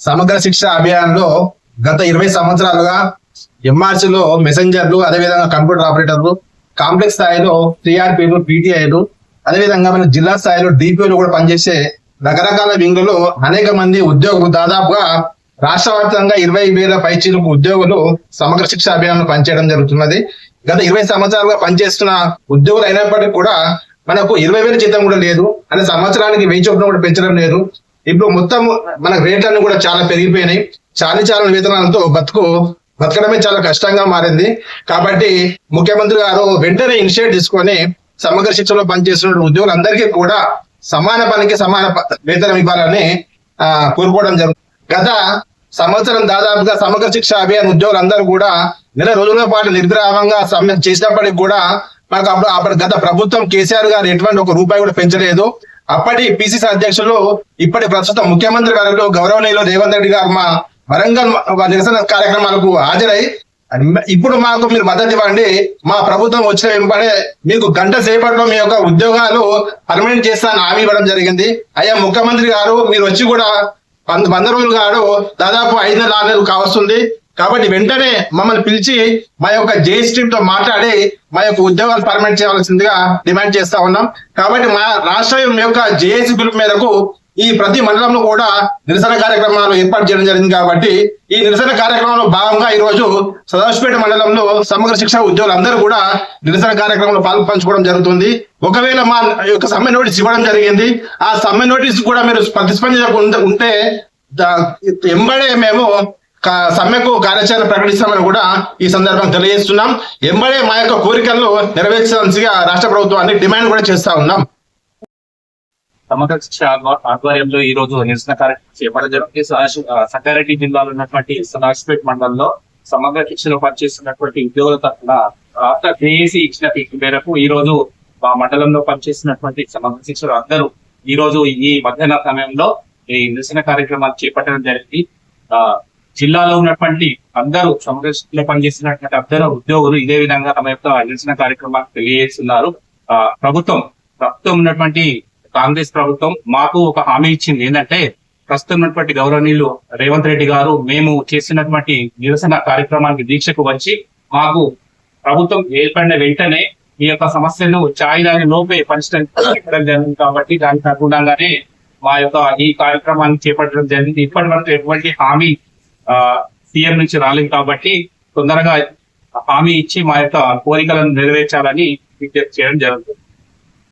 సమగ్ర శిక్ష అభియాన్లో గత ఇరవై సంవత్సరాలుగా ఎంఆర్సీలో మెసెంజర్లు అదేవిధంగా కంప్యూటర్ ఆపరేటర్లు కాంప్లెక్స్ స్థాయిలో టీఆర్పీలు పీటీఐలు అదేవిధంగా మన జిల్లా స్థాయిలో డిపిఓలు కూడా పనిచేసే రకరకాల వింగులు అనేక మంది ఉద్యోగులు దాదాపుగా రాష్ట్ర వ్యాప్తంగా ఇరవై వేల పైచీలకు ఉద్యోగులు సమగ్ర శిక్ష అభియాన్ పనిచేయడం జరుగుతున్నది. గత ఇరవై సంవత్సరాలుగా పనిచేస్తున్న ఉద్యోగులు అయినప్పటికీ కూడా మనకు ఇరవై వేల జీతం కూడా లేదు. అంటే సంవత్సరానికి వెయ్యి చొప్పున కూడా పెంచడం లేదు. ఇప్పుడు మొత్తం మన రేట్లన్నీ కూడా చాలా పెరిగిపోయినాయి. చాలీ చాలా వేతనాలతో బతుకు బతకడమే చాలా కష్టంగా మారింది. కాబట్టి ముఖ్యమంత్రి గారు వెంటనే ఇనిషియేట్ తీసుకొని సమగ్ర శిక్షలో పనిచేస్తున్న ఉద్యోగులందరికీ కూడా సమాన పనికి సమాన ప- వేతనం ఇవ్వాలని ఆ, కోరుకోవడం జరుగుతుంది గత సంవత్సరం దాదాపుగా సమగ్ర శిక్ష అభియాన్ ఉద్యోగులందరూ కూడా నెల రోజుల పాటు నిర్విరామంగా సమ్మె చేసినప్పటికి కూడా మాకు అప్పుడు అప్పుడు గత ప్రభుత్వం కేసీఆర్ గారు ఎటువంటి ఒక రూపాయి కూడా పెంచలేదు. అప్పటి పిసిసి అధ్యక్షులు ఇప్పటి ప్రస్తుతం ముఖ్యమంత్రి గారు గౌరవనీయులు రేవంత్ రెడ్డి గారు మా వరంగల్ నిరసన కార్యక్రమాలకు హాజరై ఇప్పుడు మాకు మీరు మద్దతు ఇవ్వండి. మా ప్రభుత్వం వచ్చిన వెంబడే మీకు గంట సేపట్లో మీ యొక్క ఉద్యోగాలు పర్మనెంట్ చేస్తాను హామీ ఇవ్వడం జరిగింది. అయ్యా ముఖ్యమంత్రి గారు మీరు వచ్చి కూడా వంద రోజులు గారు దాదాపు ఐదు నెలలు కావస్తుంది. కాబట్టి వెంటనే మమ్మల్ని పిలిచి మా యొక్క జేఎస్ టీమ్తో మాట్లాడి మా యొక్క ఉద్యోగాలు పర్మనెంట్ చేయవలసిందిగా డిమాండ్ చేస్తా ఉన్నాం. కాబట్టి మా రాష్ట్రం యొక్క జేఏసీ గ్రూప్ మేరకు ఈ ప్రతి మండలంలో కూడా నిరసన కార్యక్రమాలు ఏర్పాటు చేయడం జరిగింది కాబట్టి ఈ నిరసన కార్యక్రమంలో భాగంగా ఈ రోజు మండలంలో సమగ్ర శిక్ష ఉద్యోగులందరూ కూడా నిరసన కార్యక్రమంలో పాల్గొ పంచుకోవడం జరుగుతుంది. ఒకవేళ మా యొక్క సమ్మె నోటీస్ ఇవ్వడం జరిగింది ఆ సమ్మె నోటీస్ కూడా మీరు ప్రతిస్పందించకుండా ఉంటే ఎంబడే మేము సమ్మెకు కార్యాచరణ ప్రకటిస్తామని కూడా ఈ సందర్భంగా తెలియజేస్తున్నాం. ఎంబడే మా యొక్క కోరికలను నెరవేర్చాల్సిగా రాష్ట్ర ప్రభుత్వాన్ని డిమాండ్ కూడా చేస్తా ఉన్నాం. సమగ్ర ఆధ్వర్యంలో ఈ రోజు నిరసన కార్యక్రమం చేపట్టడం జరిగింది. సంగారెడ్డి జిల్లాలో ఉన్నటువంటి సదాశిపేట మండలంలో సమగ్ర శిక్షలో పనిచేస్తున్నటువంటి ఉద్యోగుల తరఫున రాష్ట్ర జేఏసీ ఇచ్చిన పిలుపు మేరకు ఈ రోజు మా మండలంలో పనిచేస్తున్నటువంటి సమగ్ర శిక్షలు అందరూ ఈ రోజు ఈ మధ్యాహ్న సమయంలో ఈ నిరసన కార్యక్రమాలు చేపట్టడం జరిగింది. ఆ జిల్లాలో ఉన్నటువంటి అందరూ సమగ్ర పనిచేసినటువంటి అందరూ ఉద్యోగులు ఇదే విధంగా తమ యొక్క నిరసన కార్యక్రమాలు తెలియజేస్తున్నారు. ఆ ప్రభుత్వం ప్రస్తుతం ఉన్నటువంటి కాంగ్రెస్ ప్రభుత్వం మాకు ఒక హామీ ఇచ్చింది. ఏంటంటే ప్రస్తుతం ఉన్నటువంటి గౌరవనీయులు రేవంత్ రెడ్డి గారు మేము చేసినటువంటి నిరసన కార్యక్రమానికి దీక్షకు వచ్చి మాకు ప్రభుత్వం ఏర్పడిన వెంటనే ఈ యొక్క సమస్యను ఛాయ్ లోపే పరిష్కరించడం జరిగింది కాబట్టి దానికి అనుగుణంగానే మా యొక్క ఈ కార్యక్రమాన్ని చేపట్టడం జరిగింది. ఇప్పటి వరకు ఎటువంటి హామీ సీఎం నుంచి రాలేదు కాబట్టి తొందరగా హామీ ఇచ్చి మా యొక్క కోరికలను నెరవేర్చాలని విజ్ఞప్తి చేయడం జరుగుతుంది.